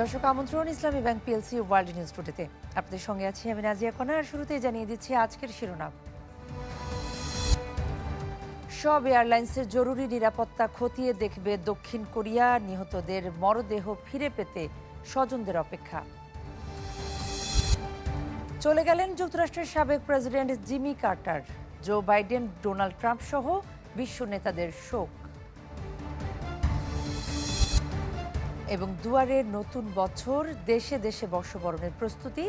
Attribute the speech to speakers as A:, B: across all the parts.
A: দর্শক আমন্ত্রণ Islami bank PLC world news টুডেতে আপনাদের সঙ্গে আছি আমি নাজিয়া কোনা আর শুরুতে জানিয়ে দিচ্ছি আজকের শিরোনাম সব এয়ারলাইন্সের জরুরি নিরাপত্তা খতিয়ে দেখবে দক্ষিণ কোরিয়া নিহতদের মরদেহ ফিরে পেতে স্বজনদের অপেক্ষা চলে গেলেন যুক্তরাষ্ট্রের সাবেক president Jimmy Carter Joe Biden Donald Trump সহ বিশ্ব নেতাদের শোক এবং দুয়ারের নতুন বছর দেশে দেশে বর্ষবরণের প্রস্তুতি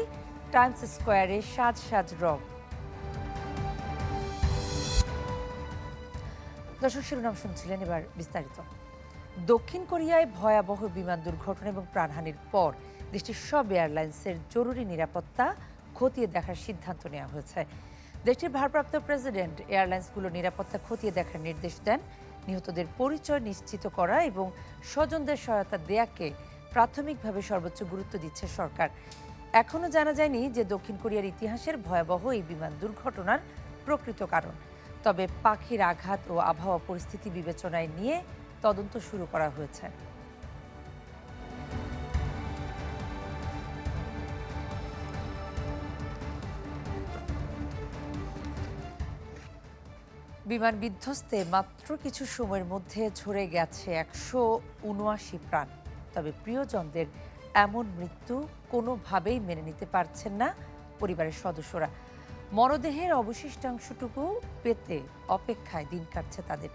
A: টাইমস স্কোয়ারে সাজ সাজ রং দর্শক শিরোনাম শুনছিলেন এবার বিস্তারিত দক্ষিণ কোরিয়ায় ভয়াবহ বিমান দুর্ঘটনা এবং প্রাণহানির পর দেশটির সব এয়ারলাইন্সের জরুরি নিরাপত্তা খতিয়ে দেখার সিদ্ধান্ত নেওয়া হয়েছে দেশটির ভারপ্রাপ্ত প্রেসিডেন্ট এয়ারলাইন্সগুলোর নিরাপত্তা খতিয়ে দেখার নির্দেশ দেন নিহতদের পরিচয় নিশ্চিত করা এবং স্বজনদের সহায়তা দেয়াকে প্রাথমিকভাবে সর্বোচ্চ গুরুত্ব দিচ্ছে সরকার এখনও জানা যায়নি যে দক্ষিণ কোরিয়ার ইতিহাসের ভয়াবহ এই বিমান দুর্ঘটনার প্রকৃত কারণ তবে পাখির আঘাত ও আবহাওয়া পরিস্থিতি বিবেচনায় নিয়ে তদন্ত শুরু করা হয়েছে বিমান বিধ্বস্তে মাত্র কিছু সময়ের মধ্যে ঝরে গেছে একশো উনআশি প্রাণ তবে প্রিয়জনদের এমন মৃত্যু কোনোভাবেই মেনে নিতে পারছেন না পরিবারের সদস্যরা মরদেহের অবশিষ্টাংশটুকু পেতে অপেক্ষায় দিন কাটছে তাদের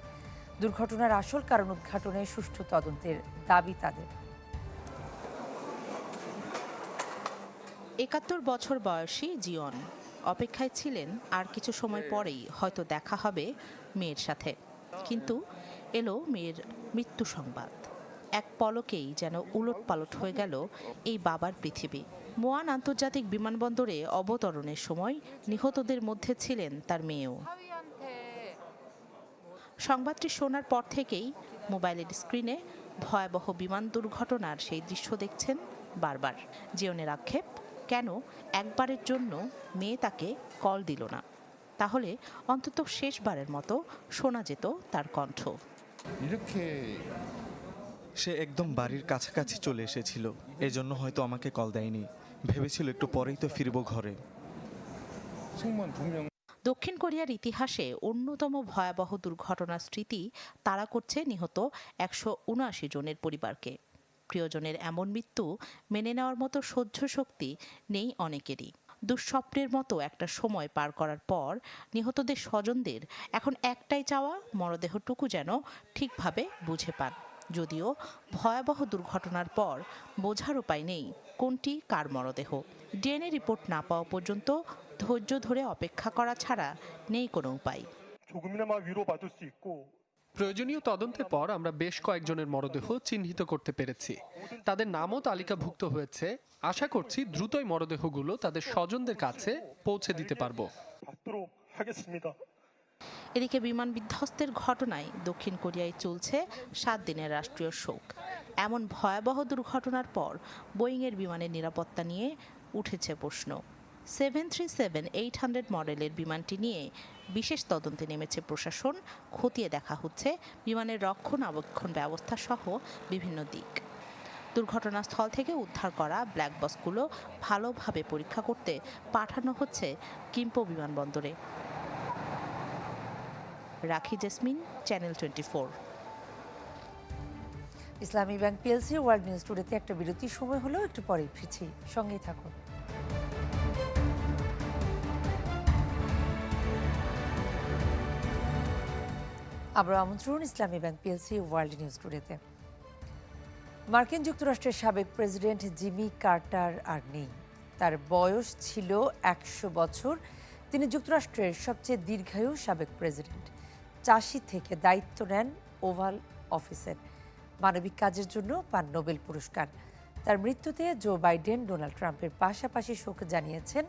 A: দুর্ঘটনার আসল কারণ উদ্ঘাটনে সুষ্ঠু তদন্তের দাবি তাদের
B: একাত্তর বছর বয়সী জিয়ন অপেক্ষায় ছিলেন আর কিছু সময় হ্যাঁ। পরেই হয়তো দেখা হবে মেয়ের সাথে কিন্তু এলো মেয়ের মৃত্যু সংবাদ এক পলকেই যেন উলট পালট হয়ে গেল এই বাবার পৃথিবী মোয়ান আন্তর্জাতিক বিমানবন্দরে অবতরণের সময় নিহতদের মধ্যে ছিলেন তার মেয়েও সংবাদটি শোনার পর থেকেই মোবাইলের স্ক্রিনে ভয়াবহ বিমান দুর্ঘটনার সেই দৃশ্য দেখছেন বারবার জিওনের আক্ষেপ কেন একবারের জন্য মেয়ে তাকে কল দিল না তাহলে অন্তত শেষবারের মতো শোনা যেত তার কণ্ঠ
C: সে একদম বাড়ির কাছাকাছি চলে এসেছিল এজন্য হয়তো আমাকে কল দেয়নি ভেবেছিল একটু পরেই তো ফিরব ঘরে
B: দক্ষিণ কোরিয়ার ইতিহাসে অন্যতম ভয়াবহ দুর্ঘটনার স্মৃতি তাড়া করছে নিহত একশো উনআশি জনের পরিবারকে প্রিয়জনের এমন মৃত্যু মেনে নেওয়ার মতো সহ্য শক্তি নেই অনেকেরই দুঃস্বপ্নের মতো একটা সময় পার করার পর নিহতদের স্বজনদের এখন একটাই চাওয়া মরদেহটুকু যেন ঠিকভাবে বুঝে পান যদিও ভয়াবহ দুর্ঘটনার পর বোঝার উপায় নেই কোনটি কার মরদেহ ডিএনএ রিপোর্ট না পাওয়া পর্যন্ত ধৈর্য ধরে অপেক্ষা করা ছাড়া নেই কোনো উপায়
D: প্রয়োজনীয় তদন্তের পর আমরা বেশ কয়েকজনের মরদেহ চিহ্নিত করতে পেরেছি তাদের নামও তালিকাভুক্ত হয়েছে আশা করছি দ্রুতই মরদেহগুলো তাদের স্বজনদের কাছে পৌঁছে দিতে পারব
B: এদিকে বিমান বিধ্বস্তের ঘটনায় দক্ষিণ কোরিয়ায় চলছে সাত দিনের রাষ্ট্রীয় শোক এমন ভয়াবহ দুর্ঘটনার পর বোয়িংয়ের বিমানের নিরাপত্তা নিয়ে উঠেছে প্রশ্ন seven three seven eight hundred মডেলের বিমানটি নিয়ে বিশেষ তদন্তে নেমেছে প্রশাসন খতিয়ে দেখা হচ্ছে বিমানের রক্ষণাবেক্ষণ ব্যবস্থা সহ বিভিন্ন দিক দুর্ঘটনাস্থল থেকে উদ্ধার করা ব্ল্যাক বক্সগুলো ভালোভাবে পরীক্ষা করতে পাঠানো হচ্ছে কিম্পো বিমানবন্দরে Rakhi Jasmine channel twenty four
A: Islami bank PLC world news টুডেতে একটা বিরতি সময় হলেও একটু পরেই ফিরছি সঙ্গেই থাকুন আবারও আমন্ত্রণ Islami bank PLC world news টুডেতে মার্কিন যুক্তরাষ্ট্রের সাবেক প্রেসিডেন্ট জিমি কার্টার আর নেই তার বয়স ছিল একশো বছর তিনি যুক্তরাষ্ট্রের সবচেয়ে দীর্ঘায়ু সাবেক প্রেসিডেন্ট চাষি থেকে দায়িত্ব নেন ওভাল অফিসের মানবিক কাজের জন্য পান নোবেল পুরস্কার তার মৃত্যুতে জো বাইডেন ডোনাল্ড ট্রাম্পের পাশাপাশি শোক জানিয়েছেন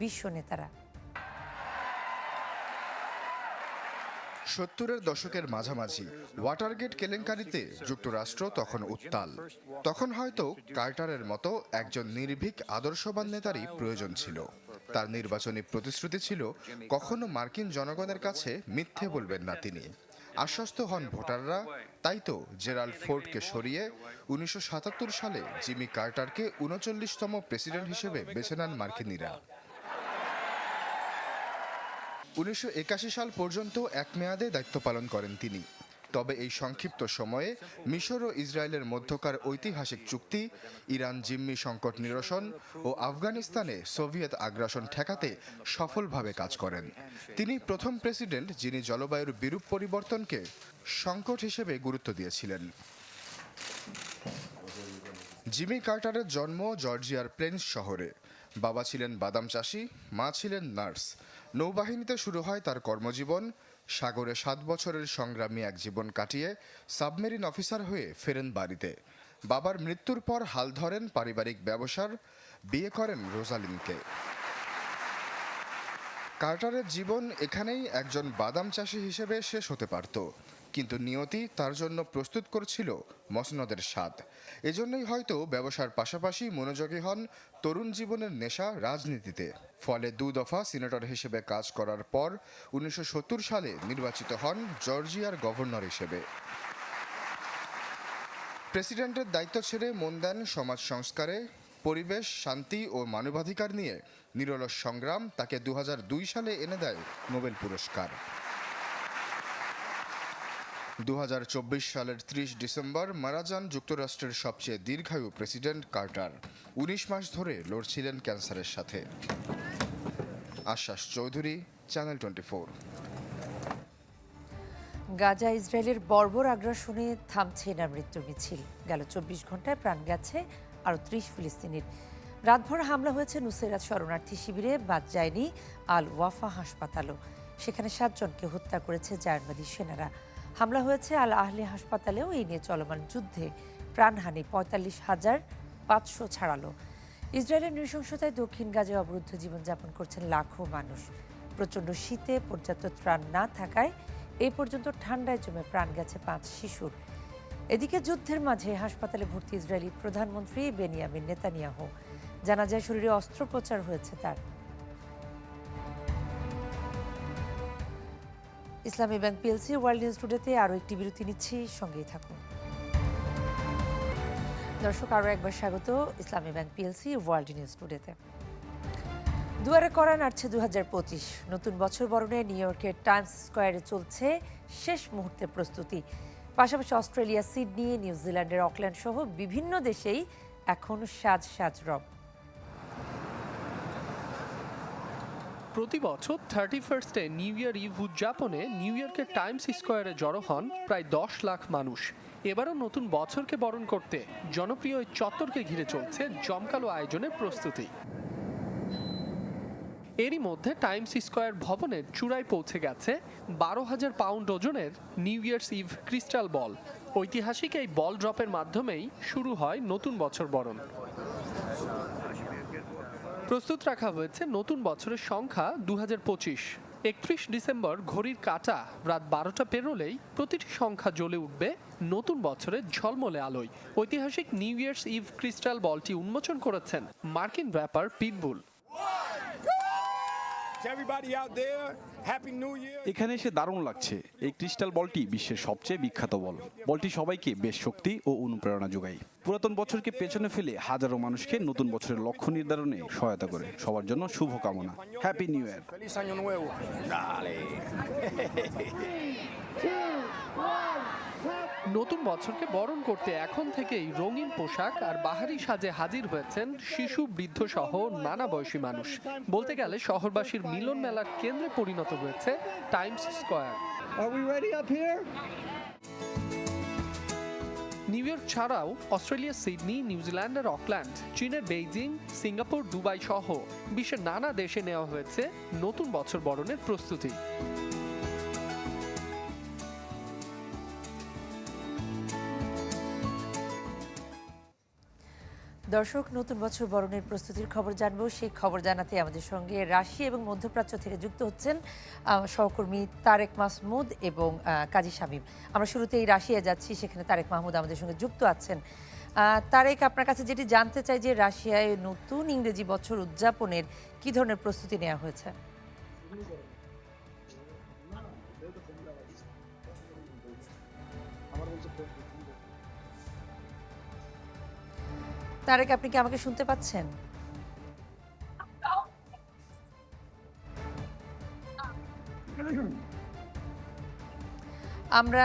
A: বিশ্ব নেতারা
E: সত্তরের দশকের মাঝামাঝি ওয়াটারগেট কেলেঙ্কারিতে যুক্তরাষ্ট্র তখন উত্তাল তখন হয়তো কার্টারের মতো একজন নির্ভীক আদর্শবান নেতারই প্রয়োজন ছিল তার নির্বাচনী প্রতিশ্রুতি ছিল কখনো মার্কিন জনগণের কাছে মিথ্যে বলবেন না তিনি আশ্বস্ত হন ভোটাররা তাই তো জেরাল ফোর্ডকে সরিয়ে উনিশশো সালে জিমি কার্টারকে উনচল্লিশতম প্রেসিডেন্ট হিসেবে বেছে নেন মার্কিনীরা উনিশশো সাল পর্যন্ত এক মেয়াদে দায়িত্ব পালন করেন তিনি তবে এই সংক্ষিপ্ত সময়ে মিশর ও ইসরায়েলের মধ্যকার ঐতিহাসিক চুক্তি ইরান জিম্মি সংকট নিরসন ও আফগানিস্তানে সোভিয়েত আগ্রাসন ঠেকাতে সফলভাবে কাজ করেন তিনি প্রথম প্রেসিডেন্ট যিনি জলবায়ুর বিরূপ পরিবর্তনকে সংকট হিসেবে গুরুত্ব দিয়েছিলেন জিমি কার্টারের জন্ম জর্জিয়ার প্লেন্স শহরে বাবা ছিলেন বাদাম চাষি মা ছিলেন নার্স নৌবাহিনীতে শুরু হয় তার কর্মজীবন সাগরে সাত বছরের সংগ্রামী এক জীবন কাটিয়ে সাবমেরিন অফিসার হয়ে ফেরেন বাড়িতে বাবার মৃত্যুর পর হাল ধরেন পারিবারিক ব্যবসার বিয়ে করেন রোজালিনকে কার্টারের জীবন এখানেই একজন বাদাম চাষি হিসেবে শেষ হতে পারত কিন্তু নিয়তি তার জন্য প্রস্তুত করছিল মসনদের স্বাদ এজন্যই হয়তো ব্যবসার পাশাপাশি মনোযোগী হন তরুণ জীবনের নেশা রাজনীতিতে ফলে দু দফা সিনেটর হিসেবে কাজ করার পর উনিশশো সালে নির্বাচিত হন জর্জিয়ার গভর্নর হিসেবে প্রেসিডেন্টের দায়িত্ব ছেড়ে মন দেন সমাজ সংস্কারে পরিবেশ শান্তি ও মানবাধিকার নিয়ে নিরলস সংগ্রাম তাকে দু সালে এনে দেয় নোবেল পুরস্কার দু সালের ৩০ ডিসেম্বর মারা যান যুক্তরাষ্ট্রের সবচেয়ে দীর্ঘায়ু প্রেসিডেন্ট কার্টার উনিশ মাস ধরে লড়ছিলেন ক্যান্সারের সাথে আশ্বাস চৌধুরী চ্যানেল টোয়েন্টি
A: গাজা ইসরায়েলের বর্বর আগ্রাসনে থামছে না মৃত্যু মিছিল গেল চব্বিশ ঘন্টায় প্রাণ গেছে আরও ত্রিশ ফিলিস্তিনির রাতভর হামলা হয়েছে নুসেরাত শরণার্থী শিবিরে বাদ যায়নি আল ওয়াফা হাসপাতালও সেখানে সাতজনকে হত্যা করেছে জার্মানির সেনারা হামলা হয়েছে আল আহলি হাসপাতালেও এই নিয়ে চলমান যুদ্ধে প্রাণহানি পঁয়তাল্লিশ হাজার পাঁচশো ছাড়ালো ইসরায়েলের নৃশংসতায় দক্ষিণ গাজে অবরুদ্ধ জীবনযাপন করছেন লাখো মানুষ প্রচণ্ড শীতে পর্যাপ্ত ত্রাণ না থাকায় এই পর্যন্ত ঠান্ডায় জমে প্রাণ গেছে পাঁচ শিশুর এদিকে যুদ্ধের মাঝে হাসপাতালে ভর্তি ইসরায়েলি প্রধানমন্ত্রী বেনিয়ামিন নেতানিয়াহ জানা যায় শরীরে অস্ত্রোপচার হয়েছে তার Islami bank PLC world news টুডেতে আরও একটি বিরতি নিচ্ছি সঙ্গেই থাকুন দর্শক আরও একবার স্বাগত Islami bank PLC world news টুডেতে দুয়ারে করা নাড়ছে দু পঁচিশ নতুন বছর বরণে নিউ ইয়র্কের টাইমস স্কোয়ারে চলছে শেষ মুহূর্তে প্রস্তুতি পাশাপাশি অস্ট্রেলিয়া সিডনি নিউজিল্যান্ডের অকল্যান্ড সহ বিভিন্ন দেশেই এখন সাজ সাজ রব
F: প্রতি বছর থার্টি ফার্স্টে নিউ ইয়ার ইভ উদযাপনে নিউ ইয়র্কের টাইমস স্কোয়ারে জড়ো হন প্রায় দশ লাখ মানুষ এবারও নতুন বছরকে বরণ করতে জনপ্রিয় এই চত্বরকে ঘিরে চলছে জমকালো আয়োজনের প্রস্তুতি এরই মধ্যে টাইমস স্কোয়ার ভবনের চূড়ায় পৌঁছে গেছে বারো হাজার পাউন্ড ওজনের new year's eve crystal ball ঐতিহাসিক এই বল ড্রপের মাধ্যমেই শুরু হয় নতুন বছর বরণ প্রস্তুত রাখা হয়েছে নতুন বছরের সংখ্যা দু হাজার পঁচিশ একত্রিশ ডিসেম্বর ঘড়ির কাটা রাত বারোটা পেরোলেই প্রতিটি সংখ্যা জ্বলে উঠবে নতুন বছরের ঝলমলে আলোয় ঐতিহাসিক নিউ ইয়ার্স ইভ ক্রিস্টাল বলটি উন্মোচন করেছেন মার্কিন ব্যাপার পিটবুল
G: এখানে এসে দারুণ লাগছে এই ক্রিস্টাল বলটি বিশ্বের সবচেয়ে বিখ্যাত বল বলটি সবাইকে বেশ শক্তি ও অনুপ্রেরণা যোগায় পুরাতন বছরকে পেছনে ফেলে হাজারো মানুষকে নতুন বছরের লক্ষ্য নির্ধারণে সহায়তা করে সবার জন্য শুভকামনা হ্যাপি নিউ ইয়ার
F: নতুন বছরকে বরণ করতে এখন থেকেই রঙিন পোশাক আর বাহারি সাজে হাজির হয়েছেন শিশু বৃদ্ধ সহ নানা বয়সী মানুষ বলতে গেলে শহরবাসীর মিলন মেলার কেন্দ্রে পরিণত হয়েছে টাইমস স্কোয়ার নিউ ইয়র্ক ছাড়াও অস্ট্রেলিয়া সিডনি নিউজিল্যান্ডের অকল্যান্ড চীনের বেইজিং সিঙ্গাপুর দুবাই সহ বিশ্বের নানা দেশে নেওয়া হয়েছে নতুন বছর বরণের প্রস্তুতি
A: দর্শক নতুন বছর বরণের প্রস্তুতির খবর জানবো সেই খবর জানাতে আমাদের সঙ্গে রাশি এবং মধ্যপ্রাচ্য থেকে যুক্ত হচ্ছেন সহকর্মী তারেক মাসমুদ এবং কাজী শামীম আমরা শুরুতেই রাশিয়া যাচ্ছি সেখানে তারেক মাহমুদ আমাদের সঙ্গে যুক্ত আছেন তারেক আপনার কাছে যেটি জানতে চাই যে রাশিয়ায় নতুন ইংরেজি বছর উদযাপনের কি ধরনের প্রস্তুতি নেওয়া হয়েছে আমার তারেক আপনি কি আমাকে শুনতে পাচ্ছেন আমরা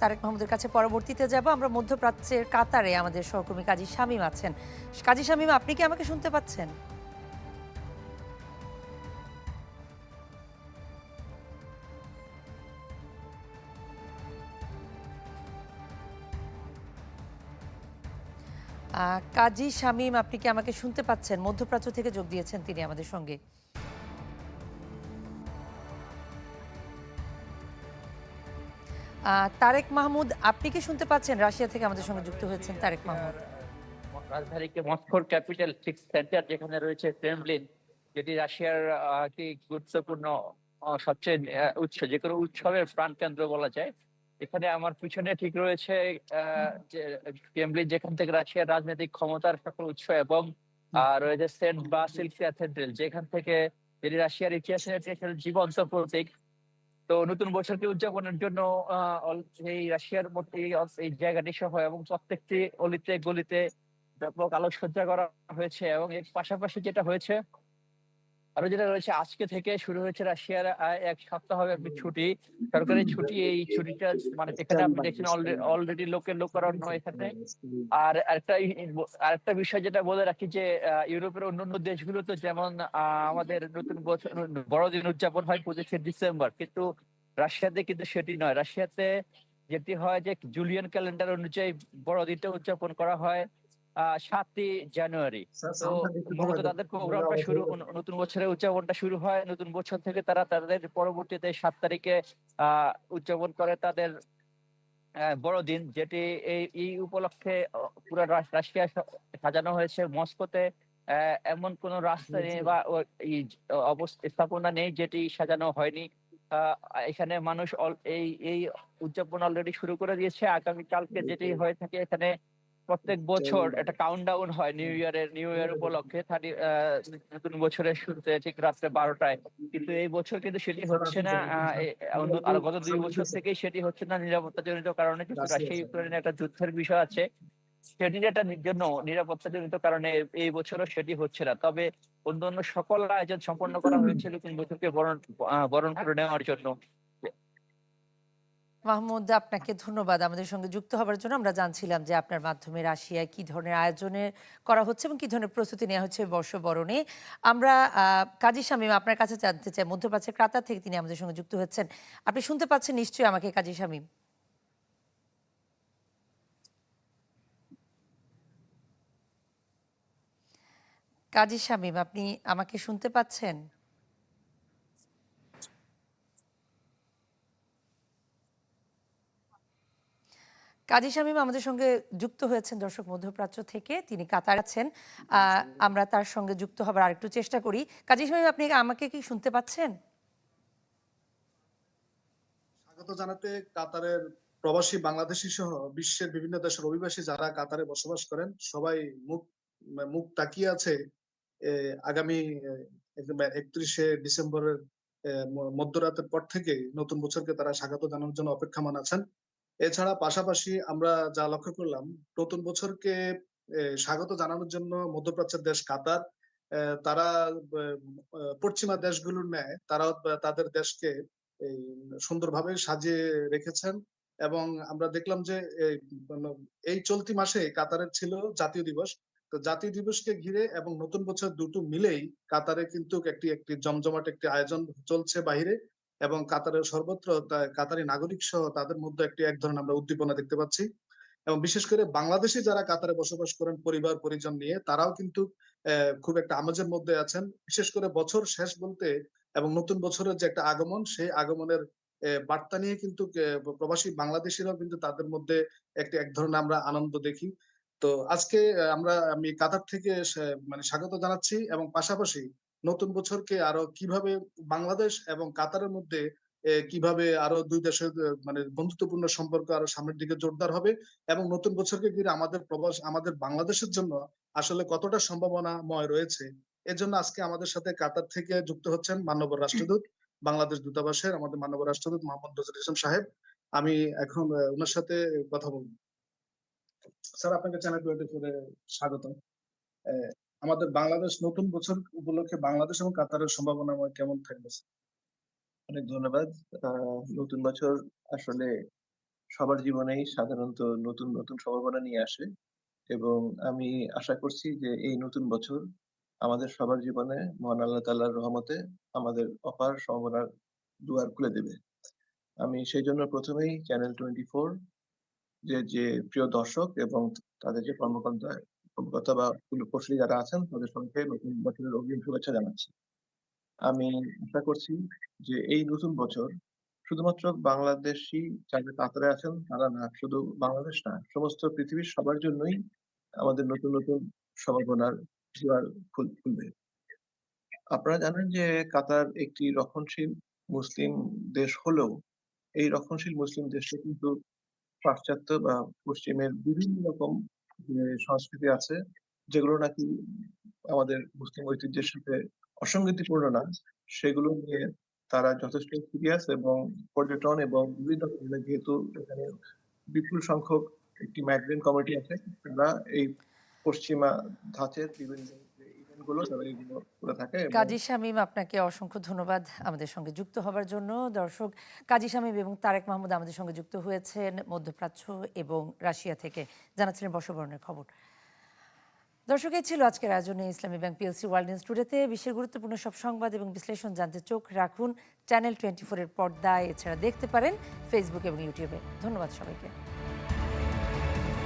A: তারেক মাহমুদের কাছে পরবর্তীতে যাব আমরা মধ্যপ্রাচ্যের কাতারে আমাদের সহকর্মী কাজী শামীম আছেন কাজী শামীম আপনি কি আমাকে শুনতে পাচ্ছেন কাজী শামীম আপনি কি আমাকে শুনতে পাচ্ছেন মধ্যপ্রাচ্য থেকে যোগ দিয়েছেন তিনি আমাদের সঙ্গে তারেক মাহমুদ আপনি কি শুনতে পাচ্ছেন রাশিয়া থেকে আমাদের সঙ্গে যুক্ত হয়েছেন তারেক মাহমুদ
H: রাজধানীকে মস্কোর ক্যাপিটাল ঠিক সেন্টার যেখানে রয়েছে ক্রেমলিন যেটি রাশিয়ার একটি গুরুত্বপূর্ণ সবচেয়ে উৎস যে কোনো উৎসবের প্রাণকেন্দ্র বলা যায় এখানে আমার পিছনে ঠিক রয়েছে ক্রেমলিন যেখান থেকে রাশিয়ার রাজনৈতিক ক্ষমতার সকল উৎস এবং রয়েছে সেন্ট বা সিলসিয়া যেখান থেকে যেটি রাশিয়ার ইতিহাসের জীবন প্রতীক তো নতুন বছরকে উদযাপনের জন্য এই রাশিয়ার এই জায়গাটি সহ এবং প্রত্যেকটি অলিতে গলিতে ব্যাপক আলোকসজ্জা করা হয়েছে এবং এর পাশাপাশি যেটা হয়েছে আরো যেটা রয়েছে আজকে থেকে শুরু হয়েছে রাশিয়ার এক সপ্তাহ হবে একটি ছুটি সরকারি ছুটি এই ছুটিটা মানে এখানে আপনি দেখছেন অলরেডি লোকের লোকারণ্য এখানে আর একটা আরেকটা বিষয় যেটা বলে রাখি যে ইউরোপের অন্যান্য দেশগুলোতে যেমন আমাদের নতুন বছর বড়দিন উদযাপন হয় পঁচিশে ডিসেম্বর কিন্তু রাশিয়াতে কিন্তু সেটি নয় রাশিয়াতে যেটি হয় যে জুলিয়ান ক্যালেন্ডার অনুযায়ী বড়দিনটা উদযাপন করা হয় সাতই জানুয়ারি তো মূলত তাদের প্রোগ্রামটা শুরু নতুন বছরের উদযাপনটা শুরু হয় নতুন বছর থেকে তারা তাদের পরবর্তীতে সাত তারিখে আহ উদযাপন করে তাদের বড়দিন যেটি এই এই উপলক্ষে পুরো রাশিয়া সাজানো হয়েছে মস্কোতে এমন কোন রাস্তা নেই বা স্থাপনা নেই যেটি সাজানো হয়নি এখানে মানুষ এই এই উদযাপন অলরেডি শুরু করে দিয়েছে আগামী কালকে যেটি হয়ে থাকে এখানে প্রত্যেক বছর একটা কাউন্টডাউন হয় নিউ ইয়ারের নিউ ইয়ার উপলক্ষে থার্টি নতুন বছরের শুরুতে ঠিক রাত্রে বারোটায় কিন্তু এই বছর কিন্তু সেটি হচ্ছে না গত দুই বছর থেকেই সেটি হচ্ছে না নিরাপত্তা জনিত কারণে কিন্তু রাশিয়া ইউক্রেনের একটা যুদ্ধের বিষয় আছে সেটি একটা জন্য নিরাপত্তাজনিত কারণে এই বছরও সেটি হচ্ছে না তবে অন্য সকল আয়োজন সম্পন্ন করা হয়েছিল তিন বছরকে বরণ বরণ করে নেওয়ার জন্য
A: মাহমুদ আপনাকে ধন্যবাদ আমাদের সঙ্গে যুক্ত হবার জন্য আমরা জানছিলাম যে আপনার মাধ্যমে রাশিয়ায় কি ধরনের আয়োজনের করা হচ্ছে এবং কি ধরনের প্রস্তুতি নেওয়া হচ্ছে বর্ষবরণে আমরা কাজী শামীম আপনার কাছে জানতে চাই মধ্যপ্রাচ্যের ক্রাতা থেকে তিনি আমাদের সঙ্গে যুক্ত হচ্ছেন আপনি শুনতে পাচ্ছেন নিশ্চয়ই আমাকে কাজী শামীম কাজী শামীম আপনি আমাকে শুনতে পাচ্ছেন কাজী শামীম আমাদের সঙ্গে যুক্ত হয়েছেন দর্শক মধ্যপ্রাচ্য থেকে তিনি কাতার আছেন আমরা তার সঙ্গে যুক্ত হবার আরেকটু চেষ্টা করি কাজী শামীম আপনি আমাকে কি শুনতে পাচ্ছেন
I: স্বাগত জানাতে কাতারের প্রবাসী বাংলাদেশি সহ বিশ্বের বিভিন্ন দেশের অভিবাসী যারা কাতারে বসবাস করেন সবাই মুখ মুখ তাকিয়ে আছে আগামী একত্রিশে ডিসেম্বরের মধ্যরাতের পর থেকে নতুন বছরকে তারা স্বাগত জানানোর জন্য অপেক্ষমান আছেন এছাড়া পাশাপাশি আমরা যা লক্ষ্য করলাম নতুন বছরকে স্বাগত জানানোর জন্য মধ্যপ্রাচ্যের দেশ কাতার তারা পশ্চিমা দেশগুলোর ন্যায় তারা তাদের দেশকে সুন্দরভাবে সাজিয়ে রেখেছেন এবং আমরা দেখলাম যে এই মানে চলতি মাসে কাতারের ছিল জাতীয় দিবস তো জাতীয় দিবসকে ঘিরে এবং নতুন বছর দুটো মিলেই কাতারে কিন্তু একটি একটি জমজমাট একটি আয়োজন চলছে বাহিরে এবং কাতারের সর্বত্র কাতারি নাগরিক সহ তাদের মধ্যে একটি এক ধরনের আমরা উদ্দীপনা দেখতে পাচ্ছি এবং বিশেষ করে বাংলাদেশে যারা কাতারে বসবাস করেন পরিবার পরিজন নিয়ে তারাও কিন্তু খুব একটা আমাজের মধ্যে আছেন বিশেষ করে বছর শেষ বলতে এবং নতুন বছরের যে একটা আগমন সেই আগমনের বার্তা নিয়ে কিন্তু প্রবাসী বাংলাদেশিরাও কিন্তু তাদের মধ্যে একটি এক ধরনের আমরা আনন্দ দেখি তো আজকে আমরা আমি কাতার থেকে মানে স্বাগত জানাচ্ছি এবং পাশাপাশি নতুন বছরকে আরো কিভাবে বাংলাদেশ এবং কাতারের মধ্যে কিভাবে আরো দুই দেশের মানে বন্ধুত্বপূর্ণ সম্পর্ক আরো সামনের দিকে জোরদার হবে এবং নতুন বছরকে ঘিরে আমাদের প্রবাস আমাদের বাংলাদেশের জন্য আসলে কতটা সম্ভাবনাময় রয়েছে এজন্য আজকে আমাদের সাথে কাতার থেকে যুক্ত হচ্ছেন মান্যবর রাষ্ট্রদূত বাংলাদেশ দূতাবাসের আমাদের মান্যবর রাষ্ট্রদূত মোহাম্মদ নজরুল ইসলাম সাহেব আমি এখন ওনার সাথে কথা বলবো স্যার আপনাকে চ্যানেল টোয়েন্টি ফোরে স্বাগতম আমাদের বাংলাদেশ নতুন বছর উপলক্ষে বাংলাদেশ এবং কাতারের সম্ভাবনা কেমন থাকবে অনেক ধন্যবাদ নতুন বছর আসলে সবার জীবনেই সাধারণত নতুন নতুন সম্ভাবনা নিয়ে আসে এবং আমি আশা করছি যে এই নতুন বছর আমাদের সবার জীবনে মহান আল্লাহ তাল্লাহর রহমতে আমাদের অপার সম্ভাবনার দুয়ার খুলে দেবে আমি সেই জন্য প্রথমেই চ্যানেল টোয়েন্টি ফোর যে যে প্রিয় দর্শক এবং তাদের যে কর্মকর্তা অভিজ্ঞতা বা উপস্থিত যারা আছেন তাদের সঙ্গে নতুন বছরের অগ্রিম শুভেচ্ছা জানাচ্ছি আমি আশা করছি যে এই নতুন বছর শুধুমাত্র বাংলাদেশি যারা কাতারে আছেন তারা না শুধু বাংলাদেশ না সমস্ত পৃথিবীর সবার জন্যই আমাদের নতুন নতুন সম্ভাবনার দুয়ার খুলবে আপনারা জানেন যে কাতার একটি রক্ষণশীল মুসলিম দেশ হলেও এই রক্ষণশীল মুসলিম দেশে কিন্তু পাশ্চাত্য বা পশ্চিমের বিভিন্ন রকম সংস্কৃতি আছে যেগুলো নাকি আমাদের মুসলিম ঐতিহ্যের সাথে অসঙ্গতিপূর্ণ না সেগুলো নিয়ে তারা যথেষ্ট সিরিয়াস এবং পর্যটন এবং বিভিন্ন যেহেতু এখানে বিপুল সংখ্যক একটি ম্যাগনেট কমিটি আছে তারা এই পশ্চিমা ধাঁচের বিভিন্ন
A: কাজী শামীম আপনাকে অসংখ্য ধন্যবাদ আমাদের সঙ্গে যুক্ত হবার জন্য দর্শক কাজী শামীম এবং তারেক মাহমুদ আমাদের সঙ্গে যুক্ত হয়েছেন মধ্যপ্রাচ্য এবং রাশিয়া থেকে জানাচ্ছিলেন বর্ষবরণের খবর দর্শক এই ছিল আজকের আয়োজনে Islami bank PLC world news টুডেতে বিশ্বের গুরুত্বপূর্ণ সব সংবাদ এবং বিশ্লেষণ জানতে চোখ রাখুন চ্যানেল টোয়েন্টি ফোরের পর্দায় এছাড়া দেখতে পারেন ফেসবুক এবং ইউটিউবে ধন্যবাদ সবাইকে